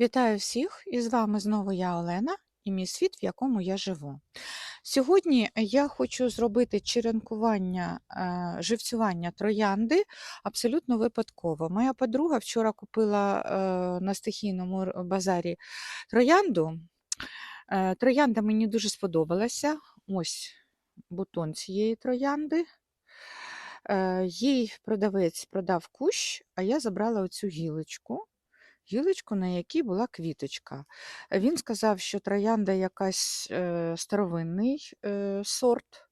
Вітаю всіх! І з вами знову я Олена і мій світ, в якому я живу. Сьогодні я хочу зробити черенкування е, живцювання троянди абсолютно випадково. Моя подруга вчора купила е, на стихійному базарі троянду. Е, Троянда мені дуже сподобалася. Ось бутон цієї троянди. Їй продавець продав кущ, а я забрала оцю гілочку гілочку, на якій була квіточка. Він сказав, що троянда якась е, старовинний е, сорт.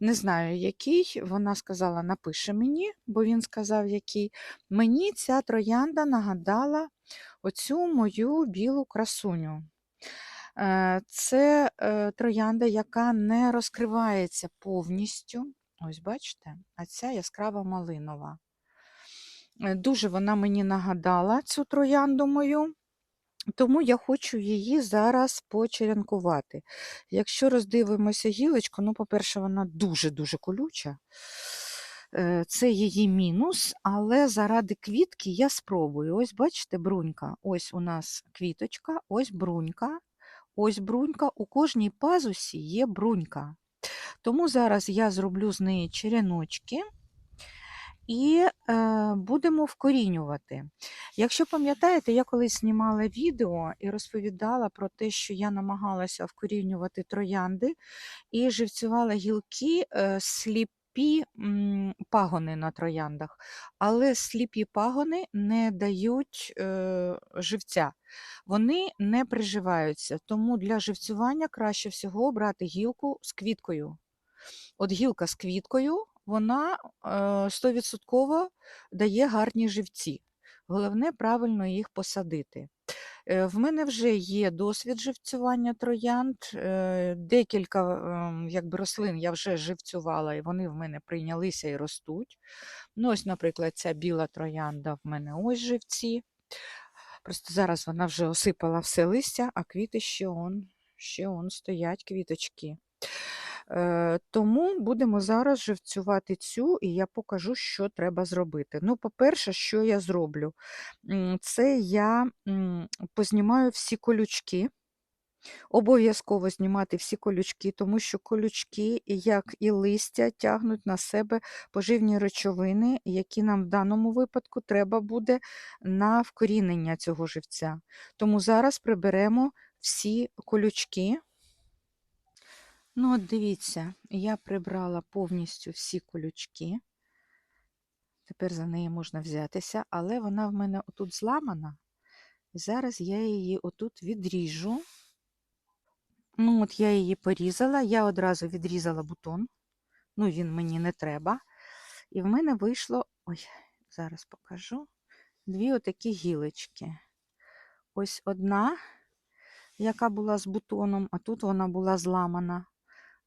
Не знаю, який. Вона сказала, напише мені, бо він сказав, який. Мені ця троянда нагадала оцю мою білу красуню. Е, Це е, троянда, яка не розкривається повністю. Ось бачите, а ця яскрава малинова. Е, Дуже вона мені нагадала цю троянду мою, тому я хочу її зараз почеренкувати. Якщо роздивимося гілочку, ну, по-перше, вона дуже-дуже колюча. Е, Це її мінус, але заради квітки я спробую. Ось, бачите, брунька. Ось у нас квіточка, ось брунька, ось брунька. У кожній пазусі є брунька. Тому зараз я зроблю з неї череночки і е, будемо вкорінювати. Якщо пам'ятаєте, я колись знімала відео і розповідала про те, що я намагалася вкорінювати троянди і живцювала гілки е, сліпі пагони на трояндах, але сліпі пагони не дають е, живця. Вони не приживаються, тому для живцювання краще всього брати гілку з квіткою. От гілка з квіткою, вона е, 100% дає гарні живці. Головне правильно їх посадити. Е, В мене вже є досвід живцювання троянд. е, Декілька ем, якби, рослин я вже живцювала, і вони в мене прийнялися і ростуть. Ну, ось, наприклад, ця біла троянда в мене ось живці. Просто зараз вона вже осипала все листя, а квіти ще он, ще он стоять квіточки. Е, Тому будемо зараз живцювати цю, і я покажу, що треба зробити. Ну, по-перше, що я зроблю? Це я познімаю всі колючки. Обов'язково знімати всі колючки, тому що колючки, як і листя, тягнуть на себе поживні речовини, які нам в даному випадку треба буде на вкорінення цього живця. Тому зараз приберемо всі колючки. Ну, от дивіться, я прибрала повністю всі колючки. Тепер за неї можна взятися, але вона в мене отут зламана. Зараз я її отут відріжу. Ну, от я її порізала, я одразу відрізала бутон. Ну, він мені не треба. І в мене вийшло, ой, зараз покажу, дві отакі гілочки. Ось одна, яка була з бутоном, а тут вона була зламана.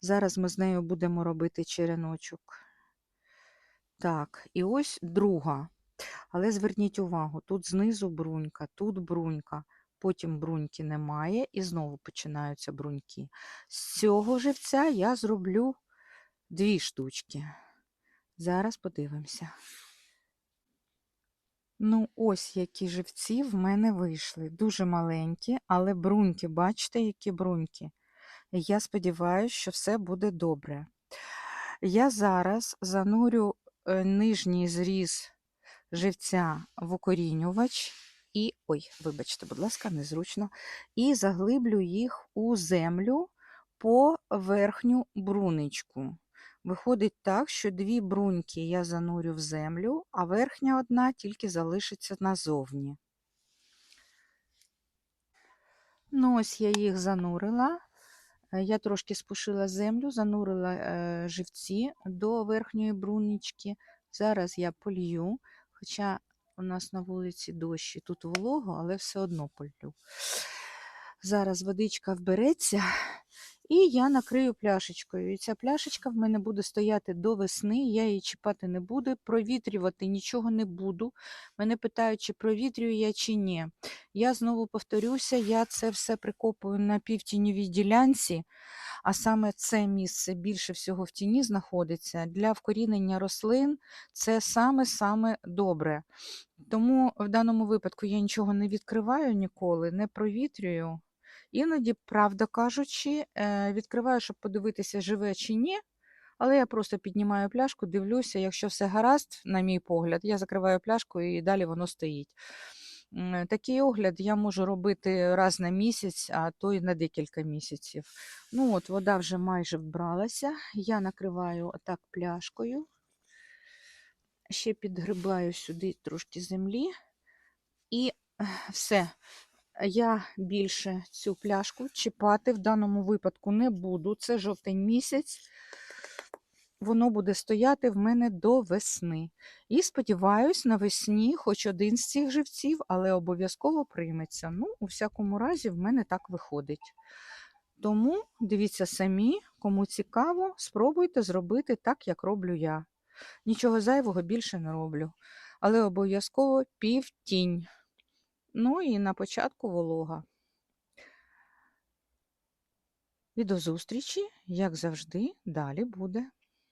Зараз ми з нею будемо робити череночок. Так, і ось друга. Але зверніть увагу, тут знизу брунька, тут брунька, потім бруньки немає, і знову починаються бруньки. З цього живця я зроблю дві штучки. Зараз подивимося. Ну, ось які живці в мене вийшли. Дуже маленькі, але бруньки, бачите, які бруньки. Я сподіваюся, що все буде добре. Я зараз занурю е, нижній зріз живця в укорінювач і, ой, вибачте, будь ласка, незручно, і заглиблю їх у землю по верхню бруничку. Виходить так, що дві бруньки я занурю в землю, а верхня одна тільки залишиться назовні. Ну, ось я їх занурила. Е, Я трошки спушила землю, занурила е, живці до верхньої брунички. Зараз я полью, хоча у нас на вулиці дощ і тут волого, але все одно полью. Зараз водичка вбереться, І я накрию пляшечкою. І ця пляшечка в мене буде стояти до весни, я її чіпати не буду, провітрювати нічого не буду. Мене питають, чи провітрюю я чи ні. Я знову повторюся, я це все прикопую на півтіньовій ділянці, а саме це місце більше всього в тіні знаходиться. Для вкорінення рослин це саме-саме добре. Тому в даному випадку я нічого не відкриваю ніколи, не провітрюю. Іноді, правда кажучи, е, відкриваю, щоб подивитися, живе чи ні. Але я просто піднімаю пляшку, дивлюся, якщо все гаразд, на мій погляд, я закриваю пляшку і далі воно стоїть. Такий огляд я можу робити раз на місяць, а то й на декілька місяців. Ну от, вода вже майже вбралася. Я накриваю отак пляшкою. Ще підгрибаю сюди трошки землі. І все. Я більше цю пляшку чіпати в даному випадку не буду. Це жовтень місяць. Воно буде стояти в мене до весни. І сподіваюсь, навесні хоч один з цих живців, але обов'язково прийметься. Ну, у всякому разі, в мене так виходить. Тому дивіться самі, кому цікаво, спробуйте зробити так, як роблю я. Нічого зайвого більше не роблю. Але обов'язково півтінь. Ну і на початку волога. І до зустрічі, як завжди, далі буде.